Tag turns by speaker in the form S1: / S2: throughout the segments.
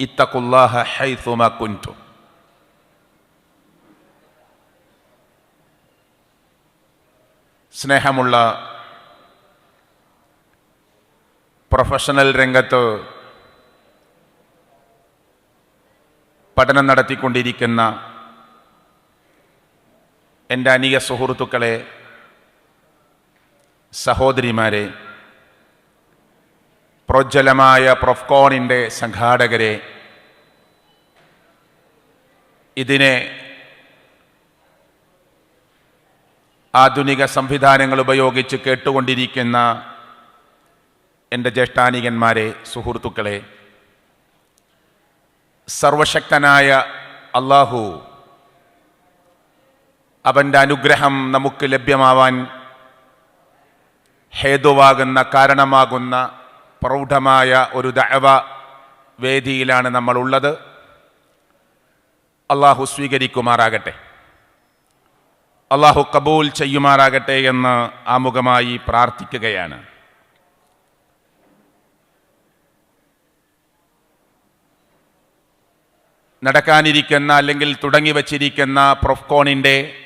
S1: ഇത്തഖുല്ലാഹ സ്നേഹമുള്ള പ്രൊഫഷണൽ രംഗത്ത് പഠനം നടത്തിക്കൊണ്ടിരിക്കുന്ന എന്റെ അനിക സുഹൃത്തുക്കളെ സഹോദരിമാരെ പ്രോജ്വലമായ പ്രൊഫ്കോണിന്റെ സംഘാടകരെ ഇതിനെ ആധുനിക സംവിധാനങ്ങൾ ഉപയോഗിച്ച് കേട്ടുകൊണ്ടിരിക്കുന്ന എന്റെ ജ്യേഷ്ഠാനികന്മാരെ സുഹൃത്തുക്കളെ സർവശക്തനായ അള്ളാഹു അവന്റെ അനുഗ്രഹം നമുക്ക് ലഭ്യമാവാൻ ഹേതുവാകുന്ന കാരണമാകുന്ന പ്രൗഢമായ ഒരു ദഅവ വേദിയിലാണ് നമ്മളുള്ളത്. അള്ളാഹു സ്വീകരിക്കുമാറാകട്ടെ. അള്ളാഹു കബൂൽ ചെയ്യുമാറാകട്ടെ എന്ന് ആമുഖമായി പ്രാർത്ഥിക്കുകയാണ്. നടക്കാനിരിക്കുന്ന അല്ലെങ്കിൽ തുടങ്ങി വച്ചിരിക്കുന്ന പ്രൊഫ്കോണിന്റെ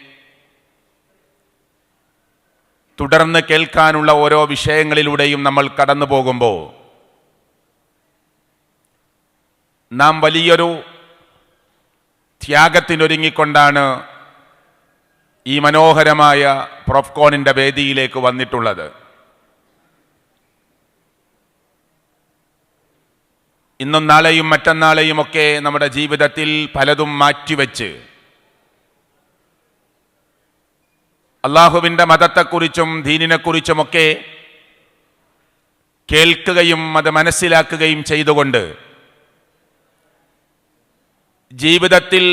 S1: തുടർന്ന് കേൾക്കാനുള്ള ഓരോ വിഷയങ്ങളിലൂടെയും നമ്മൾ കടന്നു പോകുമ്പോൾ നാം വലിയൊരു ത്യാഗത്തിനൊരുങ്ങിക്കൊണ്ടാണ് ഈ മനോഹരമായ പ്രൊഫ്കോണിന്റെ വേദിയിലേക്ക് വന്നിട്ടുള്ളത്. ഇന്നും നാളെയും മറ്റന്നാളെയും ഒക്കെ നമ്മുടെ ജീവിതത്തിൽ പലതും മാറ്റിവെച്ച് അള്ളാഹുവിന്റെ മതത്തെക്കുറിച്ചും ദീനിനെക്കുറിച്ചുമൊക്കെ കേൾക്കുകയും അത് മനസ്സിലാക്കുകയും ചെയ്തുകൊണ്ട് ജീവിതത്തിൽ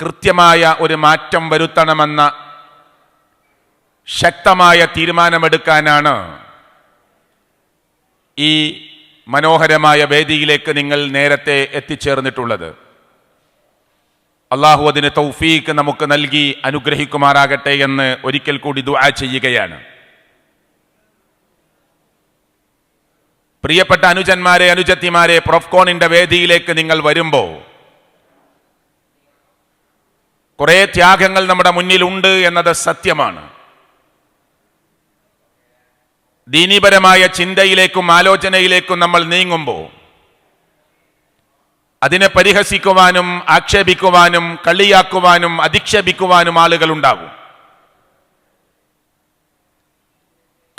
S1: കൃത്യമായ ഒരു മാറ്റം വരുത്തണമെന്ന ശക്തമായ തീരുമാനമെടുക്കാനാണ് ഈ മനോഹരമായ വേദിയിലേക്ക് നിങ്ങൾ നേരത്തെ എത്തിച്ചേർന്നിട്ടുള്ളത്. അള്ളാഹു അതിന് തൗഫീക്ക് നമുക്ക് നൽകി അനുഗ്രഹിക്കുമാറാകട്ടെ എന്ന് ഒരിക്കൽ കൂടി ദുആ ചെയ്യുകയാണ്. പ്രിയപ്പെട്ട അനുജന്മാരെ അനുജത്തിമാരെ പ്രൊഫ്കോണിന്റെ വേദിയിലേക്ക് നിങ്ങൾ വരുമ്പോൾ കുറെ ത്യാഗങ്ങൾ നമ്മുടെ മുന്നിലുണ്ട് എന്നത് സത്യമാണ്. ദീനീപരമായ ചിന്തയിലേക്കും ആലോചനയിലേക്കും നമ്മൾ നീങ്ങുമ്പോൾ അതിനെ പരിഹസിക്കുവാനും ആക്ഷേപിക്കുവാനും കളിയാക്കുവാനും അധിക്ഷേപിക്കുവാനും ആളുകളുണ്ടാകും.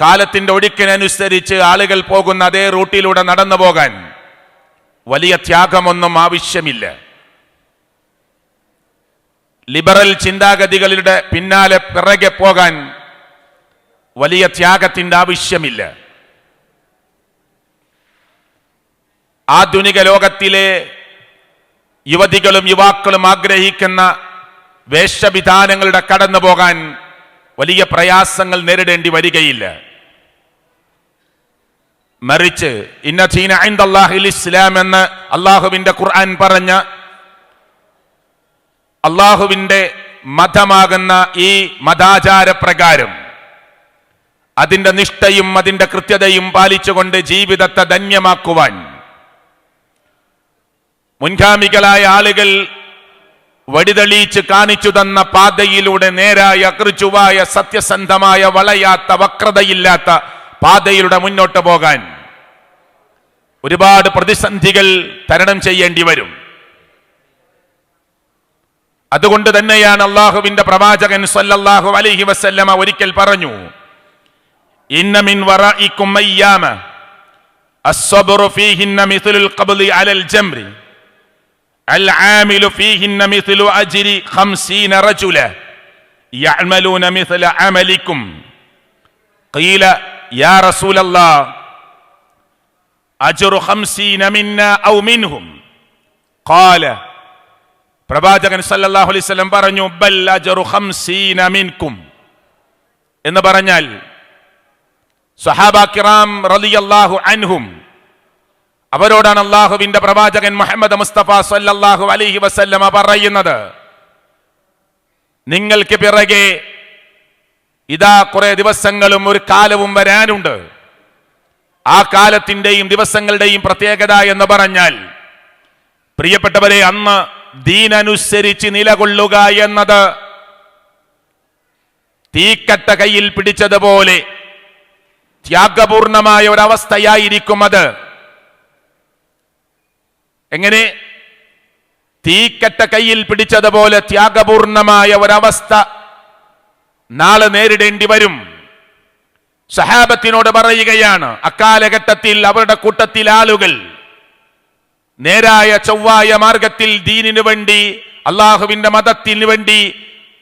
S1: കാലത്തിന്റെ ഒഴുക്കിനനുസരിച്ച് ആളുകൾ പോകുന്ന അതേ റൂട്ടിലൂടെ നടന്നു പോകാൻ വലിയ ത്യാഗമൊന്നും ആവശ്യമില്ല. ലിബറൽ ചിന്താഗതികളുടെ പിന്നാലെ പിറകെ പോകാൻ വലിയ ത്യാഗത്തിന്റെ ആവശ്യമില്ല. ആധുനിക ലോകത്തിലെ യുവതികളും യുവാക്കളും ആഗ്രഹിക്കുന്ന വേഷവിധാനങ്ങളുടെ കടന്നു പോകാൻ വലിയ പ്രയാസങ്ങൾ നേരിടേണ്ടി വരികയില്ല. മറിച്ച് ഐന്ദല്ലാഹിൽ ഇസ്ലാം എന്ന് അള്ളാഹുവിന്റെ ഖുർആൻ പറഞ്ഞ അള്ളാഹുവിന്റെ മതമാകുന്ന ഈ മതാചാര പ്രകാരം അതിന്റെ നിഷ്ഠയും അതിന്റെ കൃത്യതയും പാലിച്ചുകൊണ്ട് ജീവിതത്തെ ധന്യമാക്കുവാൻ മുൻഗാമികളായ ആളുകൾ വടിതെളിയിച്ച് കാണിച്ചു തന്ന പാതയിലൂടെ നേരായ കൃചുവായ സത്യസന്ധമായ വളയാത്ത വക്രതയില്ലാത്ത പാതയിലൂടെ മുന്നോട്ട് പോകാൻ ഒരുപാട് പ്രതിസന്ധികൾ തരണം ചെയ്യേണ്ടി വരും. അതുകൊണ്ട് തന്നെയാണ് അള്ളാഹുവിന്റെ പ്രവാചകൻ സല്ലല്ലാഹു അലൈഹി വസല്ലമ ഒരിക്കൽ പറഞ്ഞു ഇന്ന മിൻ വറായിക്കും അയ്യാമ ഫീഹിന്ന ഖബ്ലി അലൽ العامل فيهن مثل أجر خمسين رجلا يعملون مثل عملكم قيل يا رسول الله أجر خمسين منا أو منهم ഖാല പ്രവാചകൻ സല്ലല്ലാഹു അലൈഹി വസല്ലം പറഞ്ഞു ബൽ അജ്റു ഖംസീന മിൻകും എന്ന് പറഞ്ഞാൽ സഹാബ കിറാം റളിയല്ലാഹു അൻഹും അവരോടാണ് അള്ളാഹുവിന്റെ പ്രവാചകൻ മുഹമ്മദ് മുസ്തഫ സല്ലല്ലാഹു അലൈഹി വസല്ലമ പറയുന്നത്. നിങ്ങൾക്ക് പിറകെ ഇതാ കുറെ ദിവസങ്ങളും ഒരു കാലവും വരാനുണ്ട്. ആ കാലത്തിന്റെയും ദിവസങ്ങളുടെയും പ്രത്യേകത എന്ന് പറഞ്ഞാൽ പ്രിയപ്പെട്ടവരെ അന്ന് ദീനനുസരിച്ച് നിലകൊള്ളുക എന്നത് തീക്കട്ട കയ്യിൽ പിടിച്ചതുപോലെ ത്യാഗപൂർണമായ ഒരവസ്ഥയായിരിക്കും അത്. എങ്ങനെ? തീക്കറ്റ കയ്യിൽ പിടിച്ചതുപോലെ ത്യാഗപൂർണമായ ഒരവസ്ഥ നാളെ നേരിടേണ്ടി വരും. സഹാബത്തിനോട് പറയുകയാണ് അക്കാലഘട്ടത്തിൽ അവരുടെ കൂട്ടത്തിൽ ആളുകൾ നേരായ ചൊവ്വായ മാർഗത്തിൽ ദീനിനു വേണ്ടി അള്ളാഹുവിന്റെ മതത്തിന് വേണ്ടി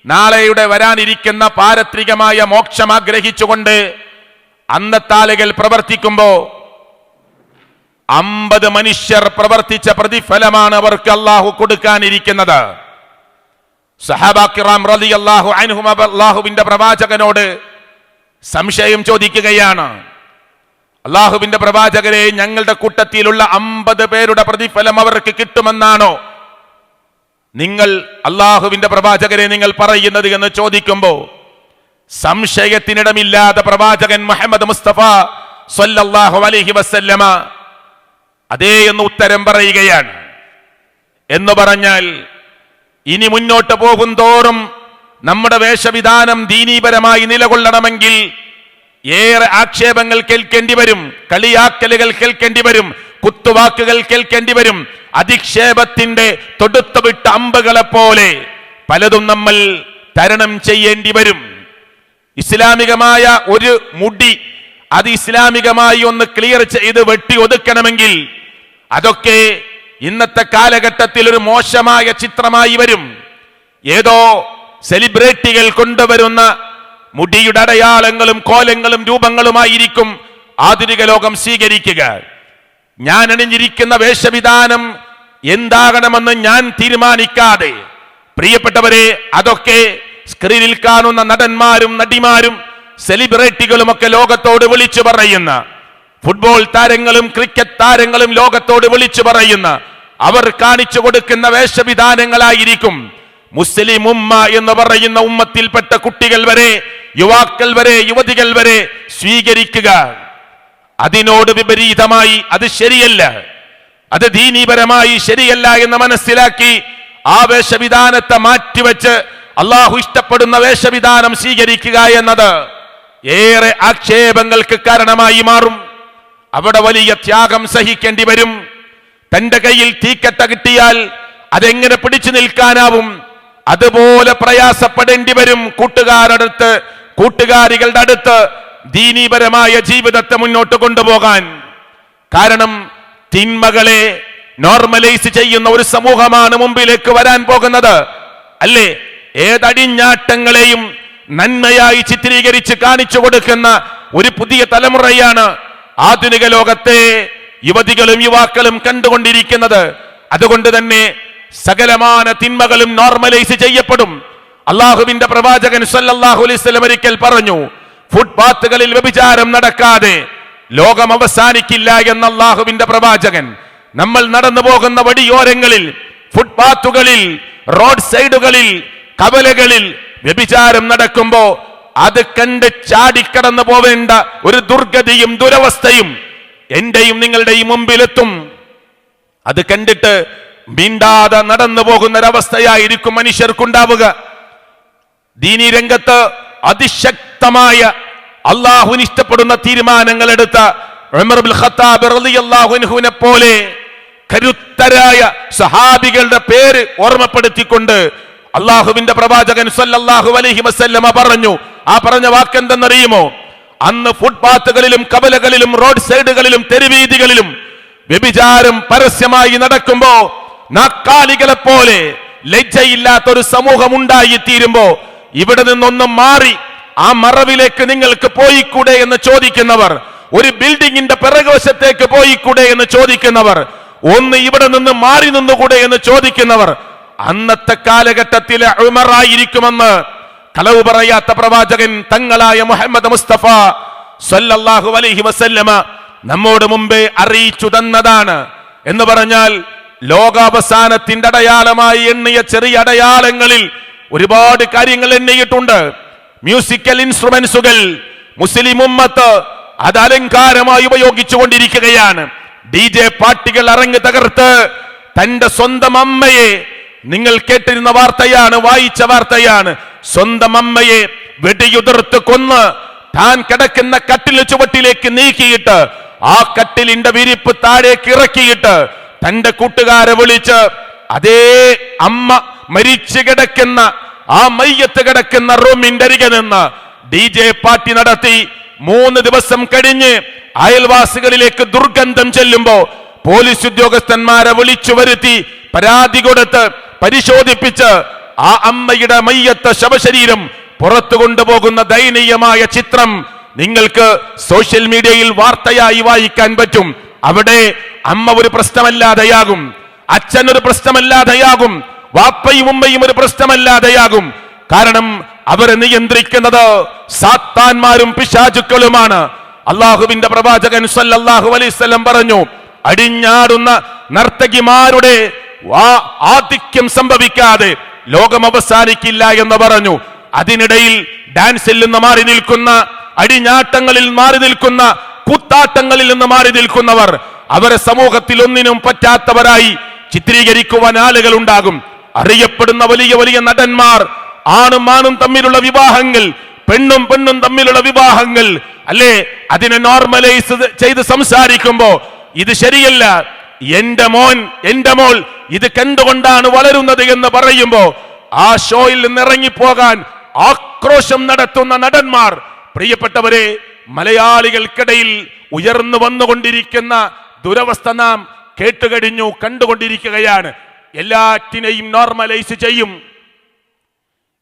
S1: നാളെയുടെ വരാനിരിക്കുന്ന പാരത്രികമായ മോക്ഷം ആഗ്രഹിച്ചുകൊണ്ട് അന്നത്താളുകൾ പ്രവർത്തിക്കുമ്പോ അമ്പത് മനുഷ്യർ പ്രവർത്തിച്ച പ്രതിഫലമാണ് അവർക്ക് അള്ളാഹു കൊടുക്കാനിരിക്കുന്നത്. സഹബാക്കിറാം റലി അള്ളാഹു അനുഹും അള്ളാഹുവിന്റെ പ്രവാചകനോട് സംശയം ചോദിക്കുകയാണ്. അള്ളാഹുവിന്റെ പ്രവാചകരെ ഞങ്ങളുടെ കൂട്ടത്തിലുള്ള അമ്പത് പേരുടെ പ്രതിഫലം അവർക്ക് കിട്ടുമെന്നാണോ? നിങ്ങൾ അള്ളാഹുവിന്റെ പ്രവാചകരെ നിങ്ങൾ പറയുന്നത് എന്ന് ചോദിക്കുമ്പോ സംശയത്തിനിടമില്ലാതെ പ്രവാചകൻ മുഹമ്മദ് മുസ്തഫ സല്ലല്ലാഹു അലൈഹി വസല്ലമ അതേ എന്ന് ഉത്തരം പറയുകയാണ്. എന്ന് പറഞ്ഞാൽ ഇനി മുന്നോട്ട് പോകും തോറും നമ്മുടെ വേഷവിധാനം ദീനീപരമായി നിലകൊള്ളണമെങ്കിൽ ഏറെ ആക്ഷേപങ്ങൾ കേൾക്കേണ്ടി വരും കളിയാക്കലുകൾ കേൾക്കേണ്ടി വരും കുത്തുവാക്കുകൾ കേൾക്കേണ്ടി വരും. അധിക്ഷേപത്തിന്റെ തൊടുത്തുവിട്ട അമ്പുകളെ പോലെ പലതും നമ്മൾ തരണം ചെയ്യേണ്ടി വരും. ഇസ്ലാമികമായ ഒരു മുടി അത് ഇസ്ലാമികമായി ഒന്ന് ക്ലിയർ ചെയ്ത് വെട്ടി ഒതുക്കണമെങ്കിൽ അതൊക്കെ ഇന്നത്തെ കാലഘട്ടത്തിൽ ഒരു മോശമായ ചിത്രമായി വരും. ഏതോ സെലിബ്രിറ്റികൾ കൊണ്ടുവരുന്ന മുടിയുടെ അടയാളങ്ങളും കോലങ്ങളും രൂപങ്ങളുമായിരിക്കും ആധുനിക ലോകം സ്വീകരിക്കുക. ഞാൻ അണിഞ്ഞിരിക്കുന്ന വേഷവിധാനം എന്താകണമെന്ന് ഞാൻ തീരുമാനിക്കാതെ. പ്രിയപ്പെട്ടവരെ അതൊക്കെ സ്ക്രീനിൽ കാണുന്ന നടന്മാരും നടിമാരും സെലിബ്രിറ്റികളുമൊക്കെ ലോകത്തോട് വിളിച്ചു പറയുന്ന ഫുട്ബോൾ താരങ്ങളും ക്രിക്കറ്റ് താരങ്ങളും ലോകത്തോട് വിളിച്ചു പറയുന്ന അവർ കാണിച്ചു കൊടുക്കുന്ന വേഷവിധാനങ്ങളായിരിക്കും മുസ്ലിം ഉമ്മ എന്ന് പറയുന്ന ഉമ്മത്തിൽപ്പെട്ട കുട്ടികൾ വരെ യുവാക്കൾ വരെ യുവതികൾ വരെ സ്വീകരിക്കുക. അതിനോട് വിപരീതമായി അത് ശരിയല്ല. അത് ദീനീപരമായി ശരിയല്ല എന്ന് മനസ്സിലാക്കി ആ വേഷവിധാനത്തെ മാറ്റിവെച്ച് അള്ളാഹു ഇഷ്ടപ്പെടുന്ന വേഷവിധാനം സ്വീകരിക്കുക എന്നത് ഏറെ ആക്ഷേപങ്ങൾക്ക് കാരണമായി മാറും. അവിടെ വലിയ ത്യാഗം സഹിക്കേണ്ടി വരും. തന്റെ കയ്യിൽ തീക്കട്ട കിട്ടിയാൽ അതെങ്ങനെ പിടിച്ചു നിൽക്കാനാവും? അതുപോലെ പ്രയാസപ്പെടേണ്ടി വരും കൂട്ടുകാരുടെ അടുത്ത് കൂട്ടുകാരികളുടെ അടുത്ത് ദീനീപരമായ ജീവിതത്തെ മുന്നോട്ട് കൊണ്ടുപോകാൻ. കാരണം തിന്മകളെ നോർമലൈസ് ചെയ്യുന്ന ഒരു സമൂഹമാണ് മുമ്പിലേക്ക് വരാൻ പോകുന്നത്. അല്ലേ? ഏതടിഞ്ഞാട്ടങ്ങളെയും നന്മയായി ചിത്രീകരിച്ച് കാണിച്ചു കൊടുക്കുന്ന ഒരു പുതിയ തലമുറയാണ് ആധുനിക ലോകത്തെ യുവതികളും യുവാക്കളും കണ്ടുകൊണ്ടിരിക്കുന്നത്. അതുകൊണ്ട് തന്നെ സകലമാന തിന്മകളും നോർമലൈസ് ചെയ്യപ്പെടും. അള്ളാഹുവിന്റെ പ്രവാചകൻ സല്ലല്ലാഹു അലൈഹി വസല്ലം ഒരിക്കൽ പറഞ്ഞു ഫുട്പാത്തുകളിൽ വ്യഭിചാരം നടക്കാതെ ലോകം അവസാനിക്കില്ല എന്ന അള്ളാഹുവിന്റെ പ്രവാചകൻ. നമ്മൾ നടന്നു പോകുന്ന വടിയോരങ്ങളിൽ ഫുട്പാത്തുകളിൽ റോഡ് സൈഡുകളിൽ കവലകളിൽ വ്യഭിചാരം നടക്കുമ്പോ അത് കണ്ട് ചാടിക്കടന്നു പോവേണ്ട ഒരു ദുർഗതിയും ദുരവസ്ഥയും എന്റെയും നിങ്ങളുടെയും മുമ്പിലെത്തും. അത് കണ്ടിട്ട് മിണ്ടാതെ നടന്നു പോകുന്ന ഒരവസ്ഥയായിരിക്കും മനുഷ്യർക്കുണ്ടാവുക. ദീനി രംഗത്ത് അതിശക്തമായ അള്ളാഹുവിന് ഇഷ്ടപ്പെടുന്ന തീരുമാനങ്ങൾ എടുത്ത ഖത്താബ് പോലെ കരുത്തരായ സഹാബികളുടെ പേര് ഓർമ്മപ്പെടുത്തിക്കൊണ്ട് അള്ളാഹുവിന്റെ പ്രവാചകൻ സല്ലല്ലാഹു അലൈഹി വസല്ലമ പറഞ്ഞു ആ പറഞ്ഞ വാക്ക് എന്തെന്നറിയുമോ അന്ന് ഫുട്പാത്തുകളിലും കവലകളിലും റോഡ് സൈഡുകളിലും തെരുവീതികളിലും വ്യഭിചാരം പരസ്യമായി നടക്കുമ്പോ നാക്കാലികളെ പോലെ ലജ്ജയില്ലാത്ത ഒരു സമൂഹം ഉണ്ടായി തീരുമ്പോ ഇവിടെ നിന്നൊന്നും മാറി ആ മറവിലേക്ക് നിങ്ങൾക്ക് പോയിക്കൂടെ എന്ന് ചോദിക്കുന്നവർ ഒരു ബിൽഡിങ്ങിന്റെ പിറകുവശത്തേക്ക് പോയിക്കൂടെ എന്ന് ചോദിക്കുന്നവർ ഒന്ന് ഇവിടെ നിന്ന് മാറി നിന്നുകൂടെ എന്ന് ചോദിക്കുന്നവർ അന്നത്തെ കാലഘട്ടത്തിലെ ഉമറായിരിക്കുമെന്ന് കളവ് പറയാത്ത പ്രവാചകൻ തങ്ങളായ മുഹമ്മദ് മുസ്തഫ സല്ലല്ലാഹു അലൈഹി വസല്ലമ നമ്മോട് മുമ്പേ അറിയിച്ചു തന്നതാണ് എന്ന് പറഞ്ഞാൽ ലോകാവസാനത്തിന്റെ അടയാളമായി എണ്ണിയ ചെറിയ അടയാളങ്ങളിൽ ഒരുപാട് കാര്യങ്ങൾ എണ്ണിയിട്ടുണ്ട്. മ്യൂസിക്കൽ ഇൻസ്ട്രുമെന്റ്സുകൾ മുസ്ലിം ഉമ്മത്ത് അത് അലങ്കാരമായി ഉപയോഗിച്ചു കൊണ്ടിരിക്കുകയാണ്. ഡി ജെ പാർട്ടികൾ അറങ്ങി തകർത്ത് തന്റെ സ്വന്തം അമ്മയെ നിങ്ങൾ കേട്ടിരുന്ന വാർത്തയാണ് വായിച്ച വാർത്തയാണ്. സ്വന്തം അമ്മയെ വെടിയുതിർത്ത് കൊന്ന് താൻ കിടക്കുന്ന കട്ടിൽ ചുവട്ടിലേക്ക് നീക്കിയിട്ട് ആ കട്ടിലിന്റെ വിരിപ്പ് താഴേക്ക് ഇറക്കിയിട്ട് തന്റെ കൂട്ടുകാരെ വിളിച്ച് അതേ അമ്മ മരിച്ചു കിടക്കുന്ന ആ മയ്യത്ത് കിടക്കുന്ന റൂമിന്റെ അരികെ നിന്ന് ഡി ജെ പാർട്ടി നടത്തി. മൂന്ന് ദിവസം കഴിഞ്ഞ് അയൽവാസികളിലേക്ക് ദുർഗന്ധം ചെല്ലുമ്പോ പോലീസ് ഉദ്യോഗസ്ഥന്മാരെ വിളിച്ചു വരുത്തി. പരാതി കൊടുത്ത് പരിശോധിപ്പിച്ച് ആ അമ്മയുടെ മയ്യത്ത ശവശരീരം പുറത്തു കൊണ്ടുപോകുന്ന ദയനീയമായ ചിത്രം നിങ്ങൾക്ക് സോഷ്യൽ മീഡിയയിൽ വാർത്തയായി വായിക്കാൻ പറ്റും. അവിടെ അമ്മ ഒരു പ്രശ്നമല്ലാതെയാകും. അച്ഛൻ ഒരു പ്രശ്നമല്ലാതെയാകും. വാപ്പയും ഉമ്മയും ഒരു പ്രശ്നമല്ലാതെയാകും. കാരണം അവരെ നിയന്ത്രിക്കുന്നത് സാത്താന്മാരും പിശാചുക്കളുമാണ്. അള്ളാഹുവിന്റെ പ്രവാചകൻ സല്ലല്ലാഹു അലൈസ് പറഞ്ഞു അടിഞ്ഞാടുന്ന നർത്തകിമാരുടെ ആധിക്യം സംഭവിക്കാതെ ലോകം അവസാനിക്കില്ല എന്ന് പറഞ്ഞു. അതിനിടയിൽ ഡാൻസിൽ നിന്ന് മാറി നിൽക്കുന്ന അടിഞ്ഞാട്ടങ്ങളിൽ മാറി നിൽക്കുന്ന കൂത്താട്ടങ്ങളിൽ നിന്ന് മാറി നിൽക്കുന്നവർ അവരെ സമൂഹത്തിൽ ഒന്നിനും പറ്റാത്തവരായി ചിത്രീകരിക്കുവാൻ ആളുകൾ ഉണ്ടാകും അറിയപ്പെടുന്ന വലിയ വലിയ നടന്മാർ ആണും ആണും തമ്മിലുള്ള വിവാഹങ്ങൾ പെണ്ണും പെണ്ണും തമ്മിലുള്ള വിവാഹങ്ങൾ അല്ലേ? അതിനെ നോർമലൈസ് ചെയ്ത് സംസാരിക്കുമ്പോ ഇത് ശരിയല്ല. എന്റെ മോൻ എന്റെ മോൾ ഇത് കണ്ടുകൊണ്ടാണ് വളരുന്നത് എന്ന് പറയുമ്പോ ആ ഷോയിൽ നിന്ന് ഇറങ്ങിപ്പോകാൻ ആക്രോശം നടത്തുന്ന നടന്മാർ പ്രിയപ്പെട്ടവരെ മലയാളികൾക്കിടയിൽ ഉയർന്നു വന്നുകൊണ്ടിരിക്കുന്ന ദുരവസ്ഥ നാം കേട്ടുകഴിഞ്ഞു കണ്ടുകൊണ്ടിരിക്കുകയാണ്. എല്ലാറ്റിനെയും നോർമലൈസ് ചെയ്യും.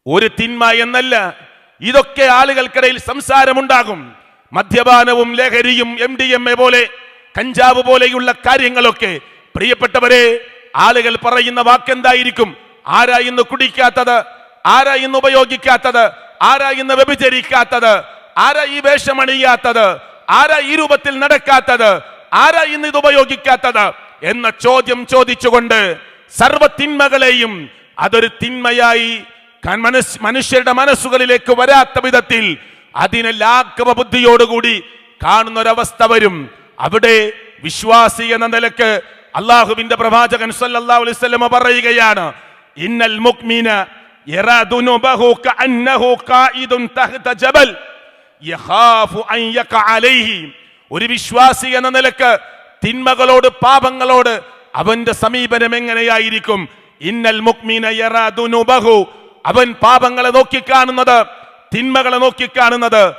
S1: ഒരു തിന്മ എന്നല്ല ഇതൊക്കെ ആളുകൾക്കിടയിൽ സംസാരമുണ്ടാകും. മദ്യപാനവും ലഹരിയും എം ഡി എം എ പോലെ കഞ്ചാവ് പോലെയുള്ള കാര്യങ്ങളൊക്കെ. പ്രിയപ്പെട്ടവരെ ആളുകൾ പറയുന്ന വാക്കെന്തായിരിക്കും? ആരാ ഇന്ന് കുടിക്കാത്തത്? ആരാ ഇന്ന് ഉപയോഗിക്കാത്തത്? ആരാ ഇന്ന് വ്യഭിചരിക്കാത്തത്? ആരാ ഈ വേഷമണിയാത്തത്? ആരാ ഈ രൂപത്തിൽ നടക്കാത്തത്? ആരാ ഇന്ന് ഇത് ഉപയോഗിക്കാത്തത്? എന്ന ചോദ്യം ചോദിച്ചുകൊണ്ട് സർവ തിന്മകളെയും അതൊരു തിന്മയായി മനുഷ്യരുടെ മനസ്സുകളിലേക്ക് വരാത്ത വിധത്തിൽ അതിനെ ലാഘവ ബുദ്ധിയോടുകൂടി കാണുന്നൊരവസ്ഥ വരും. അവിടെ വിശ്വാസി എന്ന നിലയ്ക്ക് അള്ളാഹുവിന്റെ പ്രവാചകൻ വസല്ലമ പറയുകയാണ് ഇന്നൽ മുക്മിന ഒരു വിശ്വാസി എന്ന നിലയ്ക്ക് തിന്മകളോട് പാപങ്ങളോട് അവന്റെ സമീപനം എങ്ങനെയായിരിക്കും? ഇന്നൽ മുക്മിന അവൻ പാപങ്ങളെ നോക്കിക്കാണുന്നത് തിന്മകളെ നോക്കിക്കാണുന്നത്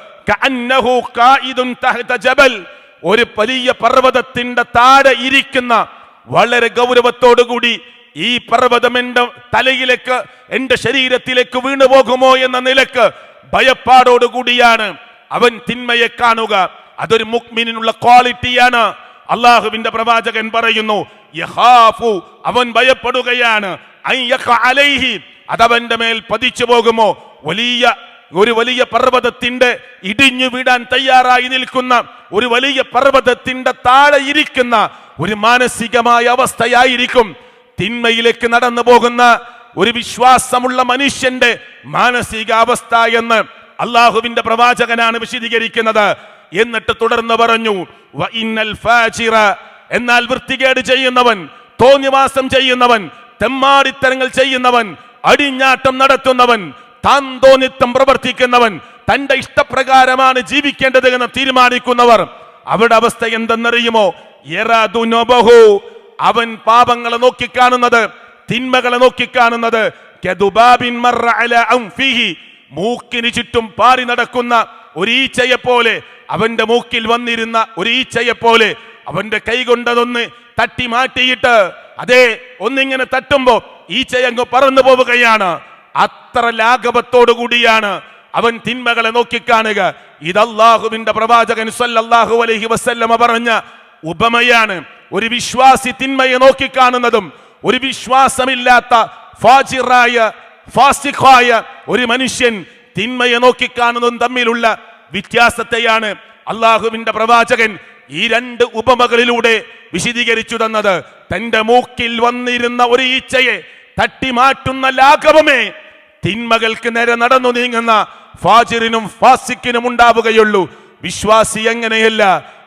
S1: ഒരു വലിയ പർവതത്തിന്റെ താഴെ ഇരിക്കുന്ന വളരെ ഗൗരവത്തോടുകൂടി ഈ പർവതം എന്റെ തലയിലേക്ക് എന്റെ ശരീരത്തിലേക്ക് വീണു പോകുമോ എന്ന നിലയ്ക്ക് ഭയപ്പാടോടുകൂടിയാണ് അവൻ തിന്മയെ കാണുക. അതൊരു മുക്മിനുള്ള ക്വാളിറ്റിയാണ്. അള്ളാഹുവിന്റെ പ്രവാചകൻ പറയുന്നു യഹാഫു അവൻ ഭയപ്പെടുകയാണ്. അതവന്റെ മേൽ പതിച്ചു പോകുമോ? വലിയ ഒരു വലിയ പർവതത്തിന്റെ ഇടിഞ്ഞു വീടാൻ തയ്യാറായി നിൽക്കുന്ന ഒരു വലിയ പർവതത്തിന്റെ താഴെ ഇരിക്കുന്ന ഒരു മാനസികമായ അവസ്ഥയായിരിക്കും തിന്മയിലേക്ക് നടന്നു പോകുന്ന ഒരു വിശ്വാസമുള്ള മനുഷ്യന്റെ മാനസിക അവസ്ഥ എന്ന് അള്ളാഹുവിന്റെ പ്രവാചകനാണ് വിശദീകരിക്കുന്നത്. എന്നിട്ട് തുടർന്ന് പറഞ്ഞു എന്നാൽ വൃത്തികേട് ചെയ്യുന്നവൻ തോന്നിവാസം ചെയ്യുന്നവൻ തെമ്മാടിത്തരങ്ങൾ ചെയ്യുന്നവൻ അടിഞ്ഞാട്ടം നടത്തുന്നവൻ താൻ തോന്നിത്തം പ്രവർത്തിക്കുന്നവൻ തന്റെ ഇഷ്ടപ്രകാരമാണ് ജീവിക്കേണ്ടത് എന്ന് തീരുമാനിക്കുന്നവർ അവരുടെ അവസ്ഥ എന്തെന്നറിയുമോ. അവൻ പാപങ്ങളെ നോക്കിക്കാണുന്നത് തിന്മകളെ നോക്കിക്കാണുന്നത്. മൂക്കിന് ചുറ്റും പാറി നടക്കുന്ന ഒരു ഈച്ചയെ പോലെ അവന്റെ മൂക്കിൽ വന്നിരുന്ന ഒരു ഈച്ചയെ പോലെ അവന്റെ കൈ കൊണ്ടതൊന്ന് തട്ടി മാറ്റിയിട്ട് അതെ ഒന്നിങ്ങനെ തട്ടുമ്പോ ഈച്ചയങ്ങ് പറന്നു പോവുകയാണ് അത്ര ലാഘവത്തോടു കൂടിയാണ് അവൻ തിന്മകളെ നോക്കിക്കാണുക. ഇത് അള്ളാഹുവിന്റെ പ്രവാചകൻ സല്ലല്ലാഹു അലൈഹി വസല്ലമ പറഞ്ഞ ഉപമയാണ്. ഒരു വിശ്വാസി തിന്മയെ നോക്കിക്കാണുന്നതും ഒരു വിശ്വാസമില്ലാത്ത ഫാജിറായ ഫാസിഖായ ഒരു മനുഷ്യൻ തിന്മയെ നോക്കിക്കാണുന്നതും തമ്മിലുള്ള വ്യത്യാസത്തെയാണ് അള്ളാഹുവിന്റെ പ്രവാചകൻ ഈ രണ്ട് ഉപമകളിലൂടെ വിശദീകരിച്ചു തന്നത്. തന്റെ മൂക്കിൽ വന്നിരുന്ന ഒരു ഈച്ചയെ തട്ടിമാറ്റുന്ന ലാഘവമേ തിന്മകൾക്ക് നേരെ നടന്നു നീങ്ങുന്ന ഫാജിറിനും ഫാസിക്കിനും ഉണ്ടാവുകയുള്ളൂ. വിശ്വാസി എങ്ങനെയല്ല?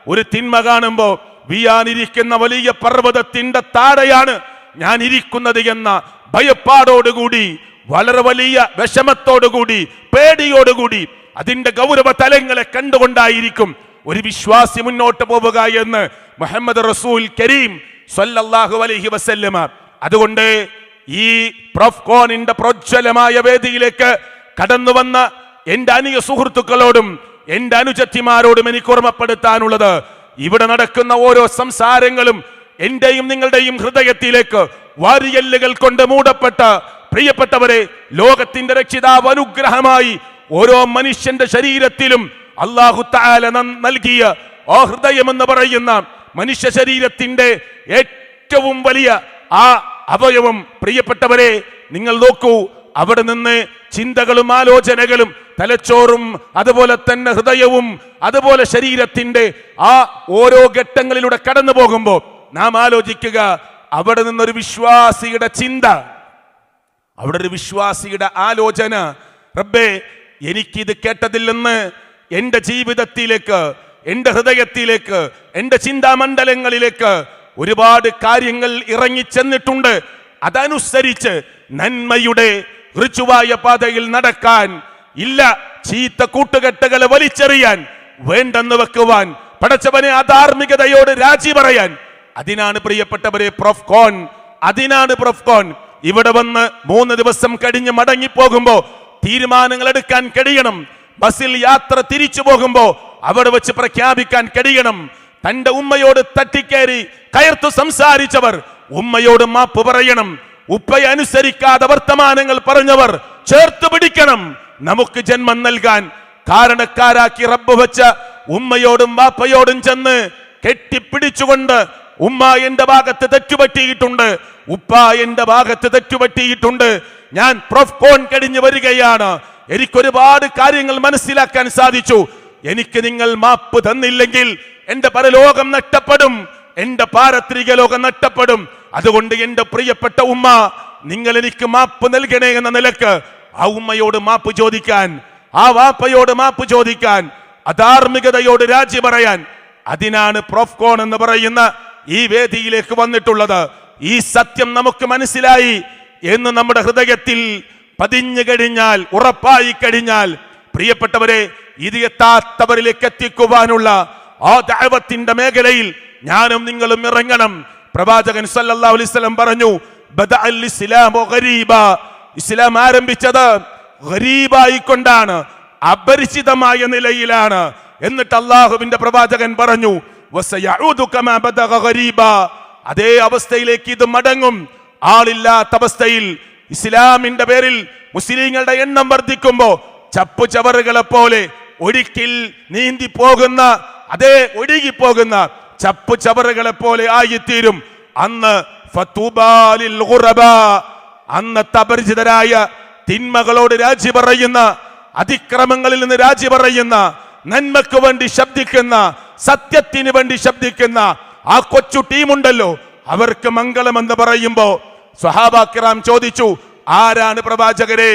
S1: ഒരു തിന്മ കാണുമ്പോ വിയാനിരിക്കുന്ന വലിയ പർവതത്തിന്റെ താഴെയാണ് ഞാൻ ഇരിക്കുന്നത് എന്ന ഭയപ്പാടോടുകൂടി വളരെ വലിയ വിഷമത്തോടുകൂടി പേടിയോടുകൂടി അതിന്റെ ഗൗരവ തലങ്ങളെ കണ്ടുകൊണ്ടായിരിക്കും ഒരു വിശ്വാസി മുന്നോട്ട് പോവുക എന്ന് മുഹമ്മദ് റസൂൽ കരീം സ്വല്ലല്ലാഹു അലൈഹി വസല്ലമ. അതുകൊണ്ട് ഈ പ്രൊഫ്കോണിന്റെ പ്രോജ്വലമായ വേദിയിലേക്ക് കടന്നു വന്ന എന്റെ അനിയ സുഹൃത്തുക്കളോടും എന്റെ അനുജത്തിമാരോടും എനിക്ക് ഓർമ്മപ്പെടുത്താനുള്ളത്. ഇവിടെ നടക്കുന്ന ഓരോ സംസാരങ്ങളും എന്റെയും നിങ്ങളുടെയും ഹൃദയത്തിലേക്ക് വാരിയല്ലുകൾ കൊണ്ട് മൂടപ്പെട്ട പ്രിയപ്പെട്ടവരെ ലോകത്തിന്റെ രക്ഷിതാവ് അനുഗ്രഹമായി ഓരോ മനുഷ്യന്റെ ശരീരത്തിലും അള്ളാഹു നൽകിയ ആ ഹൃദയം എന്ന് പറയുന്ന മനുഷ്യ ശരീരത്തിന്റെ ഏറ്റവും വലിയ ആ അവയവം പ്രിയപ്പെട്ടവരെ നിങ്ങൾ നോക്കൂ അവിടെ നിന്ന് ചിന്തകളും ആലോചനകളും തലച്ചോറും അതുപോലെ തന്നെ ഹൃദയവും അതുപോലെ ശരീരത്തിന്റെ ആ ഓരോ ഘട്ടങ്ങളിലൂടെ കടന്നു പോകുമ്പോൾ നാം ആലോചിക്കുക അവിടെ നിന്നൊരു വിശ്വാസിയുടെ ചിന്ത അവിടെ ഒരു വിശ്വാസിയുടെ ആലോചന റബ്ബേ എനിക്കിത് കേട്ടതിൽ നിന്ന് എന്റെ ജീവിതത്തിലേക്ക് എന്റെ ഹൃദയത്തിലേക്ക് എന്റെ ചിന്താമണ്ഡലങ്ങളിലേക്ക് ഒരുപാട് കാര്യങ്ങൾ ഇറങ്ങിച്ചെന്നിട്ടുണ്ട്. അതനുസരിച്ച് നന്മയുടെ ഋച്ചുവായ പാതയിൽ നടക്കാൻ ഇല്ല. ചീത്ത കൂട്ടുകെട്ടുകളെ വലിച്ചെറിയാൻ വേണ്ടെന്ന് വെക്കുവാൻ പടച്ചവനെ അധാർമികതയോട് രാജി പറയാൻ. അതിനാണ് പ്രിയപ്പെട്ടവരെ പ്രൊഫ്കോൺ അതിനാണ് പ്രൊഫ്കോൺ ഇവിടെ വന്ന് മൂന്ന് ദിവസം കഴിഞ്ഞ് മടങ്ങിപ്പോകുമ്പോ തീരുമാനങ്ങൾ എടുക്കാൻ കഴിയണം. ബസ്സിൽ യാത്ര തിരിച്ചു പോകുമ്പോ അവിടെ വെച്ച് പ്രഖ്യാപിക്കാൻ കഴിയണം. തന്റെ ഉമ്മയോട് തട്ടിക്കേറി കയർത്തു സംസാരിച്ചവർ ഉമ്മയോട് മാപ്പ് പറയണം. ഉപ്പയെ അനുസരിക്കാതെ വർത്തമാനങ്ങൾ പറഞ്ഞവർ ചേർത്ത് പിടിക്കണം. നമുക്ക് ജന്മം നൽകാൻ കാരണക്കാരാക്കി റബ്ബ് വെച്ച ഉമ്മയോടും വാപ്പയോടും ചെന്ന് കെട്ടിപ്പിടിച്ചുകൊണ്ട് ഉമ്മ എന്റെ ഭാഗത്ത് തെറ്റുപറ്റിയിട്ടുണ്ട് ഉപ്പ എന്റെ ഭാഗത്ത് തെറ്റുപറ്റിയിട്ടുണ്ട്. ഞാൻ പ്രൊഫ്കോൺ കഴിഞ്ഞു വരികയാണ്. എനിക്കൊരുപാട് കാര്യങ്ങൾ മനസ്സിലാക്കാൻ സാധിച്ചു. എനിക്ക് നിങ്ങൾ മാപ്പ് തന്നില്ലെങ്കിൽ എന്റെ പരലോകം നഷ്ടപ്പെടും എന്റെ പാരത്രിക ലോകം നഷ്ടപ്പെടും. അതുകൊണ്ട് എന്റെ പ്രിയപ്പെട്ട ഉമ്മ നിങ്ങൾ എനിക്ക് മാപ്പ് നൽകണേ എന്ന നിലയ്ക്ക് ആ ഉമ്മയോട് മാപ്പ് ചോദിക്കാൻ ആ വാപ്പയോട് മാപ്പ് ചോദിക്കാൻ അധാർമികതയോട് രാജി പറയാൻ അതിനാണ് പ്രോഫ്കോൺ എന്ന് പറയുന്ന ഈ വേദിയിലേക്ക് വന്നിട്ടുള്ളത്. ഈ സത്യം നമുക്ക് മനസ്സിലായി എന്ന് നമ്മുടെ ഹൃദയത്തിൽ പതിഞ്ഞു കഴിഞ്ഞാൽ ഉറപ്പായി കഴിഞ്ഞാൽ പ്രിയപ്പെട്ടവരെ ഇത് എത്താത്തവരിലേക്ക് എത്തിക്കുവാനുള്ള ആ ദൈവത്തിന്റെ മേഖലയിൽ ഞാനും നിങ്ങളും ഇറങ്ങണം. പ്രവാചകൻ സല്ലല്ലാഹു അലൈഹി വസല്ലം പറഞ്ഞു ബദഅൽ ഇസ്ലാമു ഇസ്ലാം ആരംഭിച്ചത് ഗരീബായിക്കൊണ്ടാണ് അപരിചിതമായ നിലയിലാണ്. എന്നിട്ട് അള്ളാഹുവിന്റെ പ്രവാചകൻ പറഞ്ഞു അതേ അവസ്ഥയിലേക്ക് ഇത് മടങ്ങും. ആളില്ലാത്ത അവസ്ഥയിൽ ഇസ്ലാമിന്റെ പേരിൽ മുസ്ലിങ്ങളുടെ എണ്ണം വർദ്ധിക്കുമ്പോ ചപ്പു ചവറുകളെ പോലെ ഒഴുക്കിൽ നീന്തി പോകുന്ന അതേ ഒഴുകി പോകുന്ന ചപ്പു ചവറുകളെ പോലെ ആയിത്തീരും അന്ന് അന്ന് തപരിചിതരായ തിന്മകളോട് രാജി പറയുന്ന അതിക്രമങ്ങളിൽ നിന്ന് രാജി പറയുന്ന നന്മക്ക് വേണ്ടി ശബ്ദിക്കുന്ന സത്യത്തിന് വേണ്ടി ശബ്ദിക്കുന്ന ആ കൊച്ചു ടീമുണ്ടല്ലോ. അവർക്ക് മംഗളമെന്ന് പറയുമ്പോ സ്വഹാബാക്കിറാം ചോദിച്ചു ആരാണ് പ്രവാചകരെ?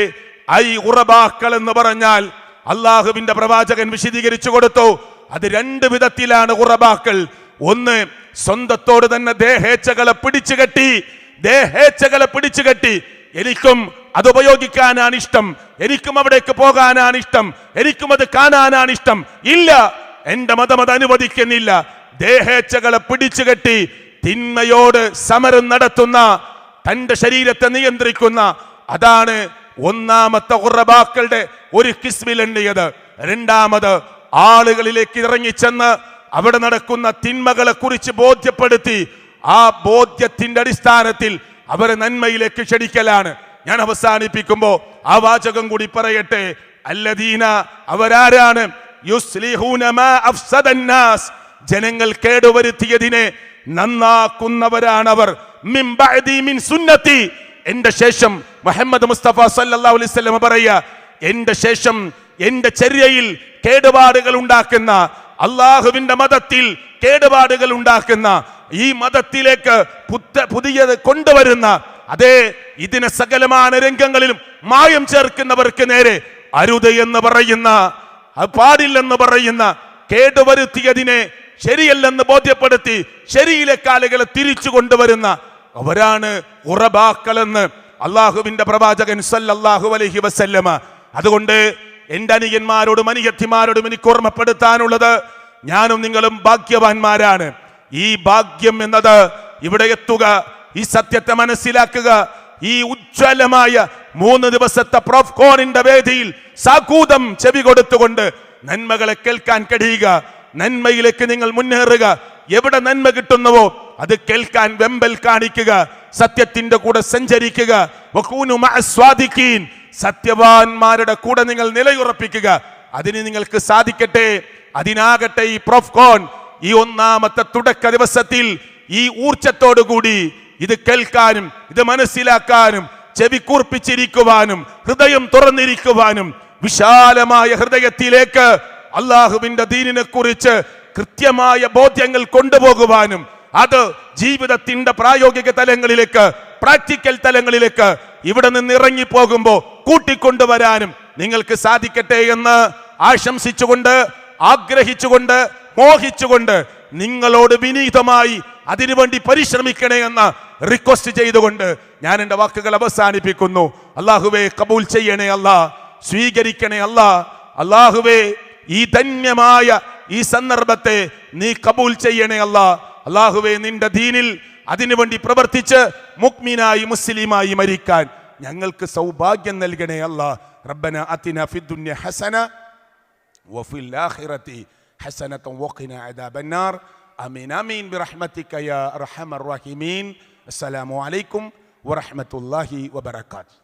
S1: ഐ ഉറബാക്കൾ എന്ന് പറഞ്ഞാൽ അള്ളാഹുവിന്റെ പ്രവാചകൻ വിശദീകരിച്ചു കൊടുത്തു. അത് രണ്ട് വിധത്തിലാണ് ഉറബാക്കൾ. ഒന്ന് സ്വന്തത്തോട് തന്നെ ദേഹേച്ഛകളെ പിടിച്ചു കെട്ടി ദേഹേച്ഛകളെ പിടിച്ചു കെട്ടി. എനിക്കും അത് ഉപയോഗിക്കാനാണ് ഇഷ്ടം. എനിക്കും അവിടേക്ക് പോകാനാണ് ഇഷ്ടം. എനിക്കും അത് കാണാനാണ് ഇഷ്ടം. ഇല്ല എന്റെ മതം അത് അനുവദിക്കുന്നില്ല. ദേഹേച്ഛകളെ പിടിച്ചു കെട്ടി തിന്മയോട് സമരം നടത്തുന്ന തന്റെ ശരീരത്തെ നിയന്ത്രിക്കുന്ന അതാണ് ഒന്നാമത്തെ ഉറബാക്കളുടെ ഒരു കിസ്മിൽ എണ്ണിയത്. രണ്ടാമത് ആളുകളിലേക്ക് ഇറങ്ങിച്ചെന്ന് അവിടെ നടക്കുന്ന തിന്മകളെ കുറിച്ച് ബോധ്യപ്പെടുത്തി. ആ ബോധ്യത്തിന്റെ അടിസ്ഥാനത്തിൽ അവരെ നന്മയിലേക്ക് ക്ഷണിക്കലാണ്. ഞാൻ അവസാനിപ്പിക്കുമ്പോ ആ വാചകം കൂടി പറയട്ടെ. അല്ലദീന അവരാരാണ്. ജനങ്ങൾ കേടുവരുത്തിയതിനെ നന്നാക്കുന്നവരാണവർ. എന്റെ ശേഷം മുഹമ്മദ് മുസ്തഫ സല്ലല്ലാഹു അലൈഹി വസല്ലം പറയുക എന്റെ ശേഷം എന്റെ ചെറിയയിൽ കേടുപാടുകൾ ഉണ്ടാക്കുന്ന അള്ളാഹുവിന്റെ മതത്തിൽ കേടുപാടുകൾ ഉണ്ടാക്കുന്ന ഈ മതത്തിലേക്ക് പുത്ത പുതിയത് കൊണ്ടുവരുന്ന അതേ ഇതിനെ സകലമായ രംഗങ്ങളിലും മായം ചേർക്കുന്നവർക്ക് നേരെ അരുത് എന്ന് പറയുന്ന പാടില്ലെന്ന് പറയുന്ന കേടുവരുത്തിയതിനെ ശരിയല്ലെന്ന് ബോധ്യപ്പെടുത്തി ശരിയിലെ കാലുകളെ തിരിച്ചു കൊണ്ടുവരുന്ന അവരാണ് ഉറബാക്കളെന്ന് അള്ളാഹുവിന്റെ പ്രവാചകൻ സല്ലല്ലാഹു അലൈഹി വസല്ലമ. അതുകൊണ്ട് എന്റെ അനിയന്മാരോടും അനിയത്തിമാരോടും എനിക്ക് ഓർമ്മപ്പെടുത്താനുള്ളത് ഞാനും നിങ്ങളും ഭാഗ്യവാന്മാരാണ്. ഈ ഭാഗ്യം എന്നത് ഇവിടെ എത്തുക ഈ സത്യത്തെ മനസ്സിലാക്കുക ഈ ഉജ്ജ്വലമായ മൂന്ന് ദിവസത്തെ പ്രോഫ്കോണിന്റെ വേദിയിൽ സാകൂതം ചെവി കൊടുത്തുകൊണ്ട് നന്മകളെ കേൾക്കാൻ കഴിയുക. നന്മയിലേക്ക് നിങ്ങൾ മുന്നേറുക. എവിടെ നന്മ കിട്ടുന്നുവോ അത് കേൾക്കാൻ വെമ്പൽ കാണിക്കുക സത്യത്തിന്റെ കൂടെ സഞ്ചരിക്കുക. സത്യവാന്മാരുടെ കൂടെ നിങ്ങൾ നിലയുറപ്പിക്കുക. അതിന് നിങ്ങൾക്ക് സാധിക്കട്ടെ. അതിനാകട്ടെ ഈ പ്രൊഫ്കോൺ. ഈ ഒന്നാമത്തെ തുടക്ക ദിവസത്തിൽ ഈ ഊർജത്തോടുകൂടി ഇത് കേൾക്കാനും ഇത് മനസ്സിലാക്കാനും ചെവി കൂർപ്പിച്ചിരിക്കുവാനും ഹൃദയം തുറന്നിരിക്കുവാനും വിശാലമായ ഹൃദയത്തിലേക്ക് അള്ളാഹുവിന്റെ ദീനിനെ കുറിച്ച് കൃത്യമായ ബോധ്യങ്ങൾ കൊണ്ടുപോകുവാനും അത് ജീവിതത്തിന്റെ പ്രായോഗിക തലങ്ങളിലേക്ക് പ്രാക്ടിക്കൽ തലങ്ങളിലേക്ക് ഇവിടെ നിന്ന് ഇറങ്ങി പോകുമ്പോൾ കൂട്ടിക്കൊണ്ടുവരാനും നിങ്ങൾക്ക് സാധിക്കട്ടെ എന്ന് ആശംസിച്ചുകൊണ്ട് ആഗ്രഹിച്ചുകൊണ്ട് മോഹിച്ചുകൊണ്ട് നിങ്ങളോട് വിനീതമായി അതിനുവേണ്ടി പരിശ്രമിക്കണേ എന്ന് റിക്വസ്റ്റ് ചെയ്തുകൊണ്ട് ഞാൻ എന്റെ വാക്കുകൾ അവസാനിപ്പിക്കുന്നു. അള്ളാഹുവെ കബൂൽ ചെയ്യണേ അല്ല സ്വീകരിക്കണേ അല്ല. അള്ളാഹുവേ ഈ ധന്യമായ ഈ സന്ദർഭത്തെ നീ കബൂൽ ചെയ്യണേ അല്ലാ. അള്ളാഹുവെ നിന്റെ ദീനിൽ അതിനുവേണ്ടി പ്രവർത്തിച്ച് മുക്മിനായി മുസ്ലിമായി മരിക്കാൻ ഞങ്ങൾക്ക് സൗഭാഗ്യം നൽകണേ അല്ലാ. റബ്ബന അതിന ഫിദ്ദുന്യ ഹസന വഫിൽ ആഖിറതി ഹസനത വഖിന അദാബന്നാർ അമീൻ അമീൻ ബിറഹ്മതിക യാ അർഹമർ റഹീമീൻ. അസ്സലാമു അലൈക്കും വറഹ്മത്തുള്ളാഹി വബറകാത്ത്